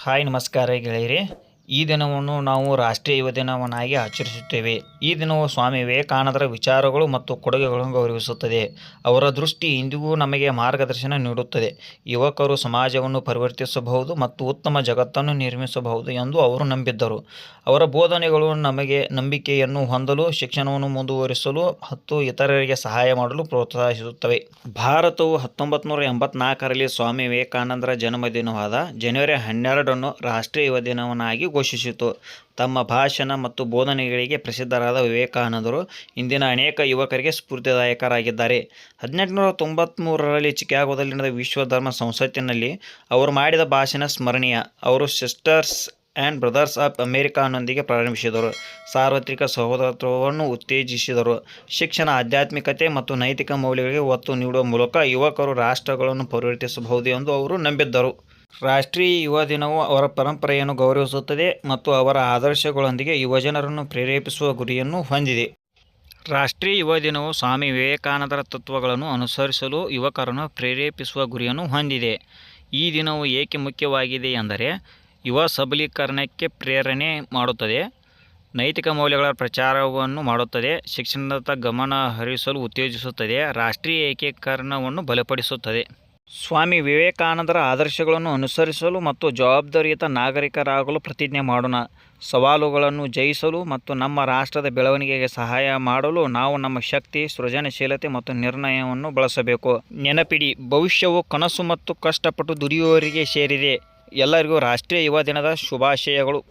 Hi ನಮಸ್ಕಾರ ಗೆಳೆಯರಿ. ಈ ದಿನವನ್ನು ನಾವು ರಾಷ್ಟ್ರೀಯ ಯುವ ದಿನವನ್ನಾಗಿ ಆಚರಿಸುತ್ತೇವೆ. ಈ ದಿನವು ಸ್ವಾಮಿ ವಿವೇಕಾನಂದರ ವಿಚಾರಗಳು ಮತ್ತು ಕೊಡುಗೆಗಳನ್ನು ಗೌರವಿಸುತ್ತದೆ. ಅವರ ದೃಷ್ಟಿ ಇಂದಿಗೂ ನಮಗೆ ಮಾರ್ಗದರ್ಶನ ನೀಡುತ್ತದೆ. ಯುವಕರು ಸಮಾಜವನ್ನು ಪರಿವರ್ತಿಸಬಹುದು ಮತ್ತು ಉತ್ತಮ ಜಗತ್ತನ್ನು ನಿರ್ಮಿಸಬಹುದು ಎಂದು ಅವರು ನಂಬಿದ್ದರು. ಅವರ ಬೋಧನೆಗಳು ನಮಗೆ ನಂಬಿಕೆಯನ್ನು ಹೊಂದಲು, ಶಿಕ್ಷಣವನ್ನು ಮುಂದುವರಿಸಲು ಮತ್ತು ಇತರರಿಗೆ ಸಹಾಯ ಮಾಡಲು ಪ್ರೋತ್ಸಾಹಿಸುತ್ತವೆ. ಭಾರತವು ಹತ್ತೊಂಬತ್ತು ನೂರ ಸ್ವಾಮಿ ವಿವೇಕಾನಂದರ ಜನ್ಮದಿನವಾದ ಜನವರಿ ಹನ್ನೆರಡನ್ನು ರಾಷ್ಟ್ರೀಯ ಯುವ ದಿನವನ್ನಾಗಿ ಘೋಷಿಸಿತು. ತಮ್ಮ ಭಾಷಣ ಮತ್ತು ಬೋಧನೆಗಳಿಗೆ ಪ್ರಸಿದ್ಧರಾದ ವಿವೇಕಾನಂದರು ಇಂದಿನ ಅನೇಕ ಯುವಕರಿಗೆ ಸ್ಫೂರ್ತಿದಾಯಕರಾಗಿದ್ದಾರೆ. ಹದಿನೆಂಟುನೂರ ತೊಂಬತ್ತ್ಮೂರರಲ್ಲಿ ಚಿಕಾಗೋದಲ್ಲಿ ನಡೆದ ವಿಶ್ವ ಧರ್ಮ ಸಂಸತ್ತಿನಲ್ಲಿ ಅವರು ಮಾಡಿದ ಭಾಷಣ ಸ್ಮರಣೀಯ. ಅವರು ಸಿಸ್ಟರ್ಸ್ ಆ್ಯಂಡ್ ಬ್ರದರ್ಸ್ ಆಫ್ ಅಮೇರಿಕಾನೊಂದಿಗೆ ಪ್ರಾರಂಭಿಸಿದರು. ಸಾರ್ವತ್ರಿಕ ಸಹೋದರತ್ವವನ್ನು ಉತ್ತೇಜಿಸಿದರು. ಶಿಕ್ಷಣ, ಆಧ್ಯಾತ್ಮಿಕತೆ ಮತ್ತು ನೈತಿಕ ಮೌಲ್ಯಗಳಿಗೆ ಒತ್ತು ನೀಡುವ ಮೂಲಕ ಯುವಕರು ರಾಷ್ಟ್ರಗಳನ್ನು ಪರಿವರ್ತಿಸಬಹುದು ಎಂದು ಅವರು ನಂಬಿದ್ದರು. ರಾಷ್ಟ್ರೀಯ ಯುವ ದಿನವು ಅವರ ಪರಂಪರೆಯನ್ನು ಗೌರವಿಸುತ್ತದೆ ಮತ್ತು ಅವರ ಆದರ್ಶಗಳೊಂದಿಗೆ ಯುವಜನರನ್ನು ಪ್ರೇರೇಪಿಸುವ ಗುರಿಯನ್ನು ಹೊಂದಿದೆ. ರಾಷ್ಟ್ರೀಯ ಯುವ ದಿನವು ಸ್ವಾಮಿ ವಿವೇಕಾನಂದರ ತತ್ವಗಳನ್ನು ಅನುಸರಿಸಲು ಯುವಕರನ್ನು ಪ್ರೇರೇಪಿಸುವ ಗುರಿಯನ್ನು ಹೊಂದಿದೆ. ಈ ದಿನವು ಏಕೆ ಮುಖ್ಯವಾಗಿದೆ ಎಂದರೆ, ಯುವ ಸಬಲೀಕರಣಕ್ಕೆ ಪ್ರೇರಣೆ ಮಾಡುತ್ತದೆ, ನೈತಿಕ ಮೌಲ್ಯಗಳ ಪ್ರಚಾರವನ್ನು ಮಾಡುತ್ತದೆ ಶಿಕ್ಷಣದತ್ತ ಗಮನ ಹರಿಸಲು ಉತ್ತೇಜಿಸುತ್ತದೆ, ರಾಷ್ಟ್ರೀಯ ಏಕೀಕರಣವನ್ನು ಬಲಪಡಿಸುತ್ತದೆ. ಸ್ವಾಮಿ ವಿವೇಕಾನಂದರ ಆದರ್ಶಗಳನ್ನು ಅನುಸರಿಸಲು ಮತ್ತು ಜವಾಬ್ದಾರಿಯುತ ನಾಗರಿಕರಾಗಲು ಪ್ರತಿಜ್ಞೆ ಮಾಡೋಣ. ಸವಾಲುಗಳನ್ನು ಜಯಿಸಲು ಮತ್ತು ನಮ್ಮ ರಾಷ್ಟ್ರದ ಬೆಳವಣಿಗೆಗೆ ಸಹಾಯ ಮಾಡಲು ನಾವು ನಮ್ಮ ಶಕ್ತಿ, ಸೃಜನಶೀಲತೆ ಮತ್ತು ನಿರ್ಣಯವನ್ನು ಬಳಸಬೇಕು. ನೆನಪಿಡಿ, ಭವಿಷ್ಯವು ಕನಸು ಮತ್ತು ಕಷ್ಟಪಟ್ಟು ದುಡಿಯುವವರಿಗೆ ಸೇರಿದೆ. ಎಲ್ಲರಿಗೂ ರಾಷ್ಟ್ರೀಯ ಯುವ ದಿನದ ಶುಭಾಶಯಗಳು.